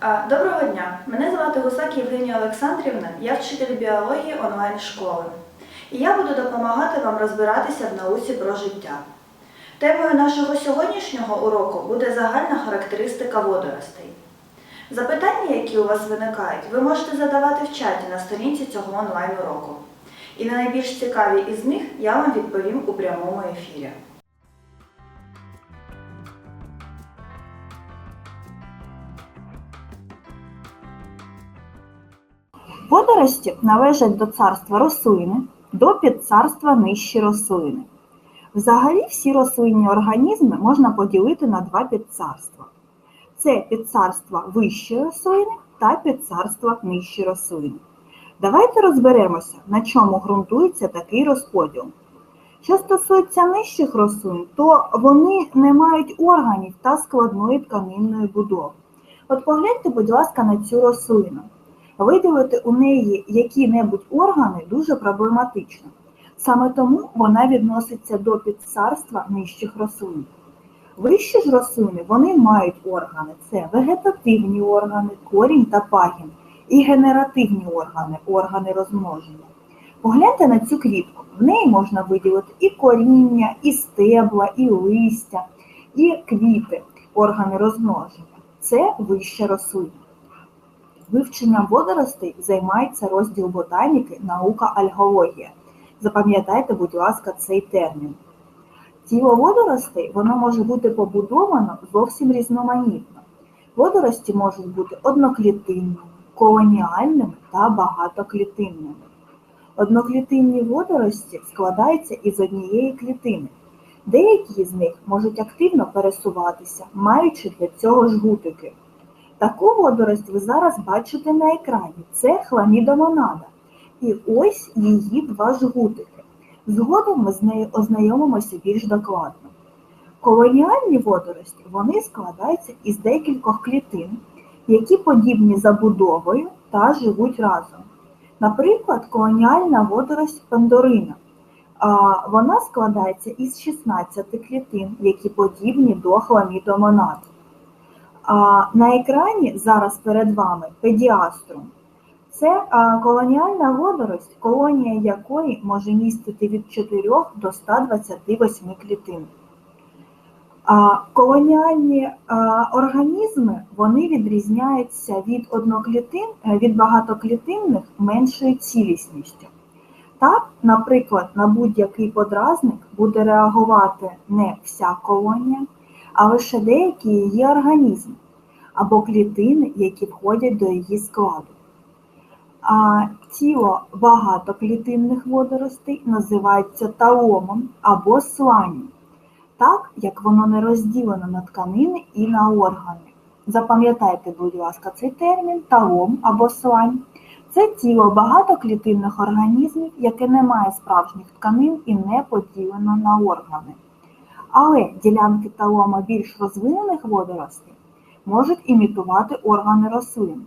Доброго дня! Мене звати Гусак Євгенія Олександрівна, я вчитель біології онлайн-школи. І я буду допомагати вам розбиратися в науці про життя. Темою нашого сьогоднішнього уроку буде загальна характеристика водоростей. Запитання, які у вас виникають, ви можете задавати в чаті на сторінці цього онлайн-уроку. І на найбільш цікаві із них я вам відповім у прямому ефірі. Водорості належать до царства рослини, до підцарства нижчі рослини. Взагалі всі рослинні організми можна поділити на два підцарства. Це підцарства вищі рослини та підцарства нижчі рослини. Давайте розберемося, на чому ґрунтується такий розподіл. Що стосується нижчих рослин, то вони не мають органів та складної тканинної будови. От погляньте, будь ласка, на цю рослину. Виділити у неї які-небудь органи дуже проблематично. Саме тому вона відноситься до підцарства нижчих рослин. Вищі ж рослини вони мають органи: це вегетативні органи, корінь та пагін, і генеративні органи, органи розмноження. Погляньте на цю квітку. В неї можна виділити і коріння, і стебла, і листя, і квіти, органи розмноження. Це вища рослина. Вивченням водоростей займається розділ ботаніки наука альгологія. Запам'ятайте, будь ласка, цей термін. Тіло водоростей воно може бути побудовано зовсім різноманітно. Водорості можуть бути одноклітинними, колоніальними та багатоклітинними. Одноклітинні водорості складаються із однієї клітини. Деякі з них можуть активно пересуватися, маючи для цього жгутики. Таку водорость ви зараз бачите на екрані. Це хламідомонада. І ось її два жгутики. Згодом ми з нею ознайомимося більш докладно. Колоніальні водорості вони складаються із декількох клітин, які подібні забудовою та живуть разом. Наприклад, колоніальна водорость пандорина. Вона складається із 16 клітин, які подібні до хламідомонад. На екрані зараз перед вами педіаструм. Це колоніальна водорость, колонія якої може містити від 4 до 128 клітин. Колоніальні організми вони відрізняються від одноклітин, е, від багатоклітинних меншою цілісністю. Так, наприклад, на будь-який подразник буде реагувати не вся колонія, а лише деякі її організми або клітини, які входять до її складу. А тіло багатоклітинних водоростей називається таомом або сланням, так як воно не розділено на тканини і на органи. Запам'ятайте, будь ласка, цей термін таом або слань. Це тіло багатоклітинних організмів, яке не має справжніх тканин і не поділено на органи. Але ділянки талома більш розвинених водоростей можуть імітувати органи рослин.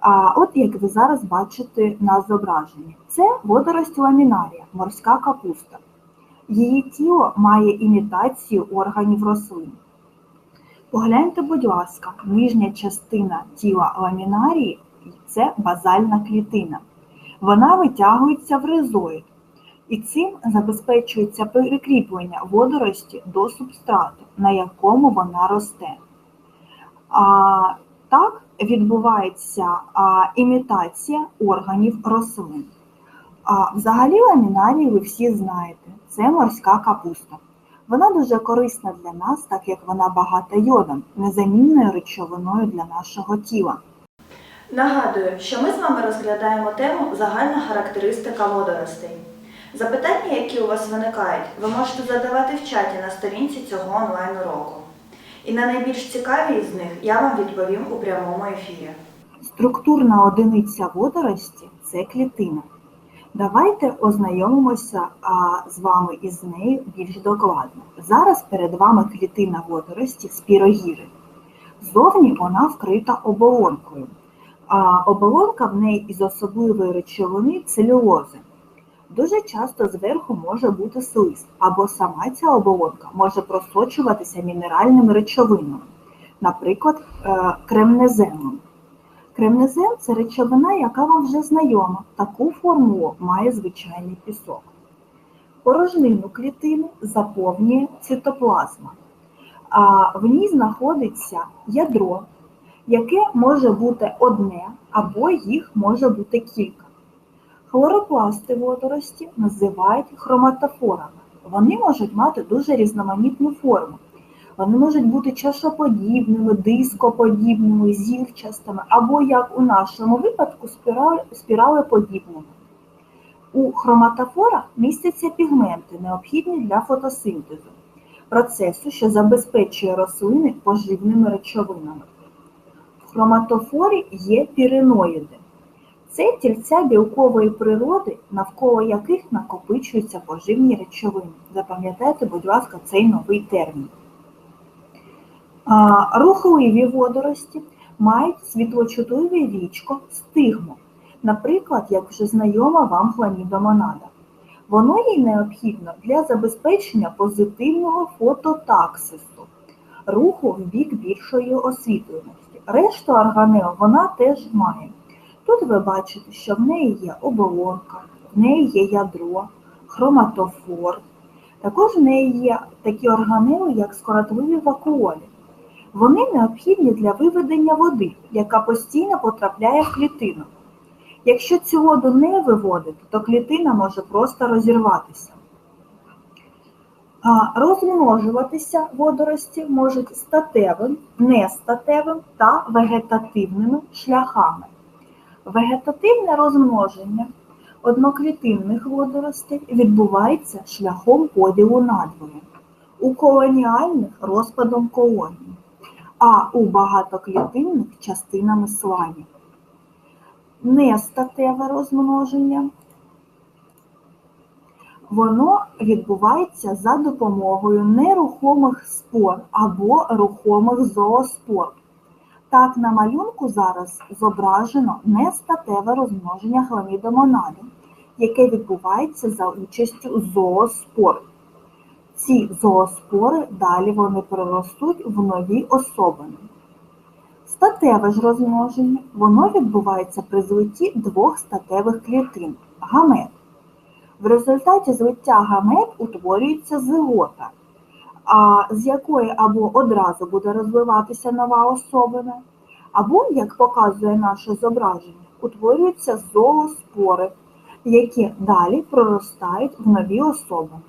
А от як ви зараз бачите на зображенні, це водорость ламінарія, морська капуста. Її тіло має імітацію органів рослин. Погляньте, будь ласка, нижня частина тіла ламінарії це базальна клітина. Вона витягується в ризоїд, і цим забезпечується перекріплення водорості до субстрату, на якому вона росте. А, так відбувається а, імітація органів рослин. А, взагалі ламінарії ви всі знаєте, це морська капуста. Вона дуже корисна для нас, так як вона багата йодом, незамінною речовиною для нашого тіла. Нагадую, що ми з вами розглядаємо тему загальна характеристика водоростей. Запитання, які у вас виникають, ви можете задавати в чаті на сторінці цього онлайн-уроку. І на найбільш цікаві з них я вам відповім у прямому ефірі. Структурна одиниця водорості це клітина. Давайте ознайомимося а, з вами із нею більш докладно. Зараз перед вами клітина водорості спірогіри. Ззовні вона вкрита оболонкою. А оболонка в неї із особливої речовини целюлози. Дуже часто зверху може бути слиз, або сама ця оболонка може просочуватися мінеральними речовинами, наприклад, е, кремнеземом. Кремнезем це речовина, яка вам вже знайома. Таку форму має звичайний пісок. Порожнину клітини заповнює цитоплазма, а в ній знаходиться ядро, яке може бути одне або їх може бути кілька. Хлоропласти водорості називають хроматофорами. Вони можуть мати дуже різноманітну форму. Вони можуть бути чашоподібними, дископодібними, зірчастими, або, як у нашому випадку, спіралеподібними. У хроматофорах містяться пігменти, необхідні для фотосинтезу, процесу, що забезпечує рослини поживними речовинами. В хроматофорі є піреноїди. Це тільця білкової природи, навколо яких накопичуються поживні речовини. Запам'ятайте, будь ласка, цей новий термін. Рухливі водорості мають світлочутливе вічко стигму, наприклад, як вже знайома вам хламідомонада. Воно їй необхідно для забезпечення позитивного фототаксису, руху в бік більшої освітленості. Решту органел вона теж має. Тут ви бачите, що в неї є оболонка, в неї є ядро, хроматофор. Також в неї є такі органели, як скоротливі вакуолі. Вони необхідні для виведення води, яка постійно потрапляє в клітину. Якщо цю воду не виводити, то клітина може просто розірватися. Розмножуватися водорості можуть статевим, нестатевим та вегетативними шляхами. Вегетативне розмноження одноклітинних водоростей відбувається шляхом поділу надвоє, у колоніальних розпадом колоній, а у багатоклітинних частинами сланів. Нестатеве розмноження воно відбувається за допомогою нерухомих спор або рухомих зооспор. Так, на малюнку зараз зображено нестатеве розмноження хламідомонади, яке відбувається за участю зооспор. Ці зооспори далі вони проростуть в нові особини. Статеве ж розмноження, воно відбувається при злитті двох статевих клітин гамет. В результаті злиття гамет утворюється зигота, з якої або одразу буде розвиватися нова особина, або, як показує наше зображення, утворюються зооспори, які далі проростають в нові особини.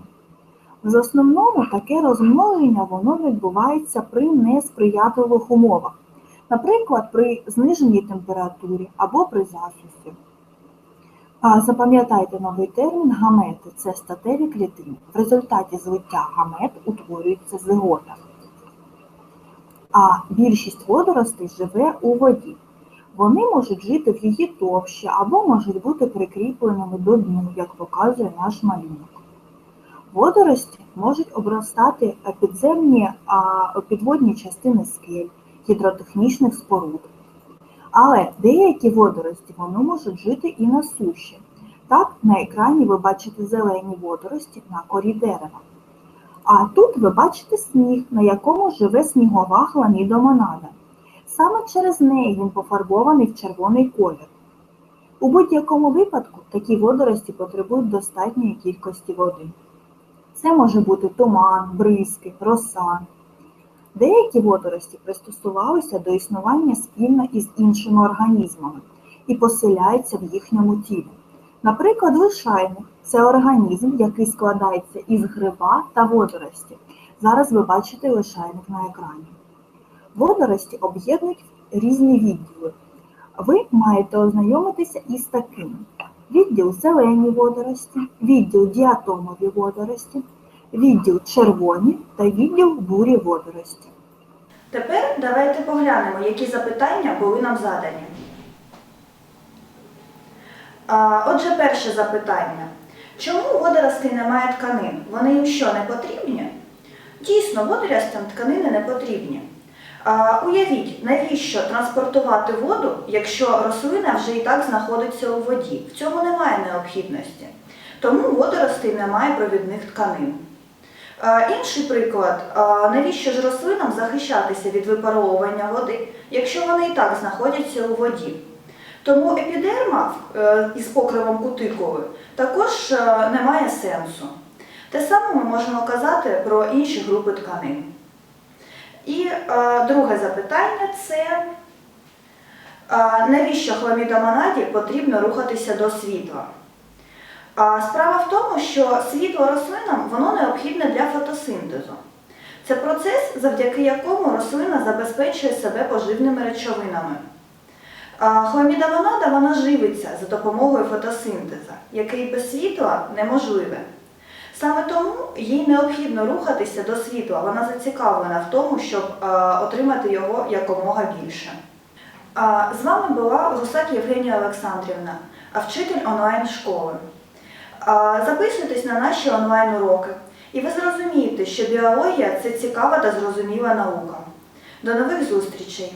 В основному таке розмноження воно відбувається при несприятливих умовах, наприклад, при зниженій температурі або при засусі. Запам'ятайте новий термін гамети це статеві клітини. В результаті злиття гамет утворюється зигота. А більшість водоростей живе у воді. Вони можуть жити в її товщі або можуть бути прикріпленими до дну, як показує наш малюнок. Водорості можуть обростати підземні підводні частини скель, гідротехнічних споруд. Але деякі водорості вони можуть жити і на суші. Так, на екрані ви бачите зелені водорості на корі дерева. А тут ви бачите сніг, на якому живе снігова хламідомонада. Саме через неї він пофарбований в червоний колір. У будь-якому випадку такі водорості потребують достатньої кількості води. Це може бути туман, бризки, роса. Деякі водорості пристосувалися до існування спільно із іншими організмами і поселяються в їхньому тілі. Наприклад, лишайник це організм, який складається із гриба та водорості. Зараз ви бачите лишайник на екрані. Водорості об'єднують різні відділи. Ви маєте ознайомитися із такими: відділ зелені водорості, відділ діатомові водорості, відділ червоні та відділ бурі водорості. Тепер давайте поглянемо, які запитання були нам задані. А, Отже, перше запитання. Чому водоростей немає тканин? Вони їм що, не потрібні? Дійсно, водоростям тканини не потрібні. А, уявіть, навіщо транспортувати воду, якщо рослина вже і так знаходиться у воді? В цьому немає необхідності. Тому водоростей немає провідних тканин. Інший приклад, навіщо ж рослинам захищатися від випаровування води, якщо вони і так знаходяться у воді? Тому епідерма е, із покривом кутикули також е, не має сенсу. Те саме ми можемо казати про інші групи тканин. І е, друге запитання це навіщо хламідомонаді потрібно рухатися до світла? Справа в тому, що світло рослинам воно необхідне для фотосинтезу. Це процес, завдяки якому рослина забезпечує себе поживними речовинами. А вона живиться за допомогою фотосинтезу, який без світла неможливе. Саме тому їй необхідно рухатися до світла. Вона зацікавлена в тому, щоб отримати його якомога більше. З вами була Гусак Євгенія Олександрівна, вчитель онлайн-школи. Записуйтесь на наші онлайн-уроки, і ви зрозумієте, що біологія це цікава та зрозуміла наука. До нових зустрічей!